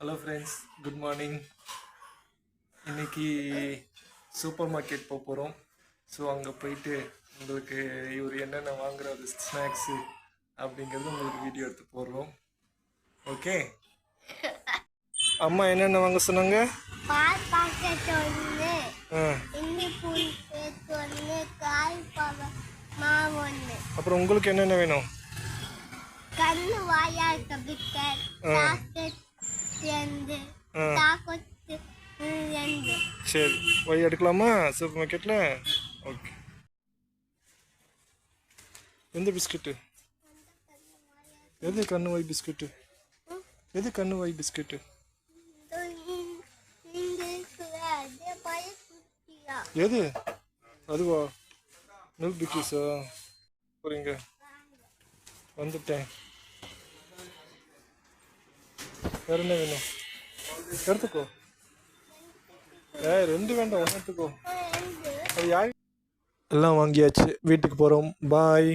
Hello friends good morning இன்னைக்கு supermarket போக போகிறோம் ஸோ அங்கே போயிட்டு உங்களுக்கு இவர் என்னென்ன வாங்குறாரு ஸ்நாக்ஸு அப்படிங்கிறது உங்களுக்கு வீடியோ எடுத்து போடுறோம். ஓகே அம்மா என்னென்ன வாங்க சொன்னாங்க? பால் பாக்கெட் ஒன்று ஒன்று பவ மாவு ஒன்று அப்புறம் உங்களுக்கு என்னென்ன வேணும்? கண்ணு வாயா இருக்க பிஸ்கட் சரி போய் எடுக்கலாமா? சூப்பர் மார்க்கெட்டில் ஓகே. எந்த பிஸ்கட்டு? எது கண்ணு வாய் பிஸ்கட்டு? எது கண்ணு வாய் பிஸ்கட்டு? எது? அதுவா? மில்க் பிக்கிஸா புரியுங்க. வந்துட்டேன். வேற என்ன வேணும் எடுத்துக்கோ. ஏ ரெண்டு வேண்டாம் ஒன்று எடுத்துக்கோ ரெண்டு அது யார் எல்லாம் வாங்கியாச்சு. வீட்டுக்கு போகிறோம் பாய்